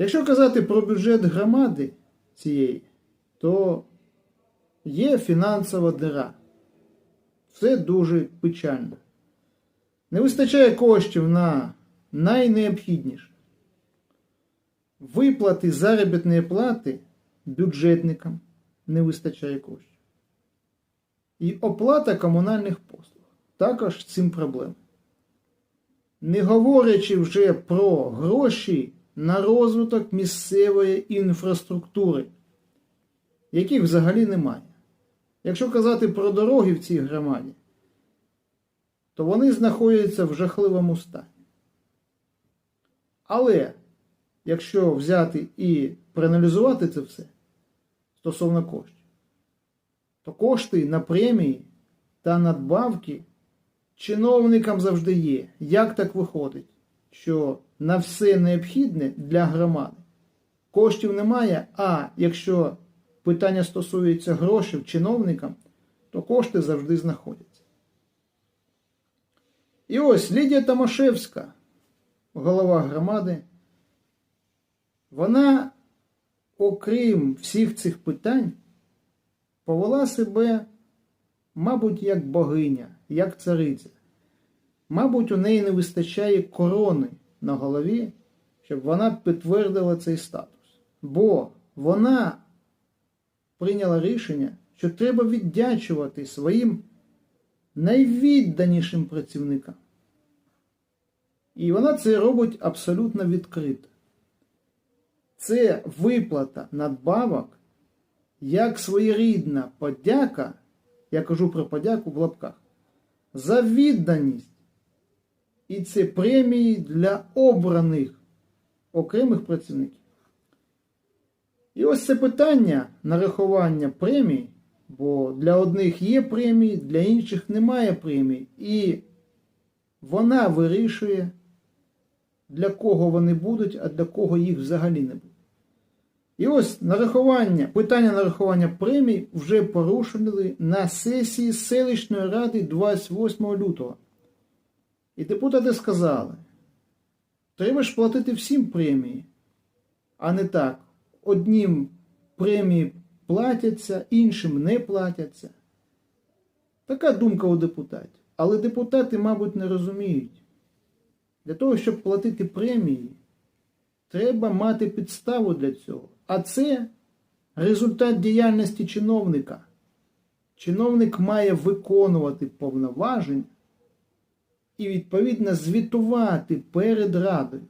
Якщо казати про бюджет громади цієї, то є фінансова дира. Все дуже печально. Не вистачає коштів на найнеобхідніше. Виплати заробітної плати бюджетникам не вистачає коштів. І оплата комунальних послуг також цим проблема. Не говорячи вже про гроші на розвиток місцевої інфраструктури, яких взагалі немає. Якщо казати про дороги в цій громаді, то вони знаходяться в жахливому стані. Але якщо взяти і проаналізувати це все стосовно коштів, то кошти на премії та надбавки чиновникам завжди є. Як так виходить, що на все необхідне для громади коштів немає, а якщо питання стосується грошей чиновникам, то кошти завжди знаходяться. І ось Лідія Томашевська, голова громади, вона, окрім всіх цих питань, повела себе, мабуть, як богиня, як цариця. Мабуть, у неї не вистачає корони на голові, щоб вона підтвердила цей статус. Бо вона прийняла рішення, що треба віддячувати своїм найвідданішим працівникам. І вона це робить абсолютно відкрито. Це виплата надбавок як своєрідна подяка, я кажу про подяку в лапках, за відданість. І це премії для обраних окремих працівників. І ось це питання нарахування премій, бо для одних є премії, для інших немає премій. І вона вирішує, для кого вони будуть, а для кого їх взагалі не буде. І ось нарахування, питання нарахування премій вже порушили на сесії селищної ради 28 лютого. І депутати сказали, треба ж платити всім премії, а не так. Однім премії платяться, іншим не платяться. Така думка у депутатів. Але депутати, мабуть, не розуміють. Для того, щоб платити премії, треба мати підставу для цього. А це результат діяльності чиновника. Чиновник має виконувати повноваження і, відповідно, звітувати перед радою.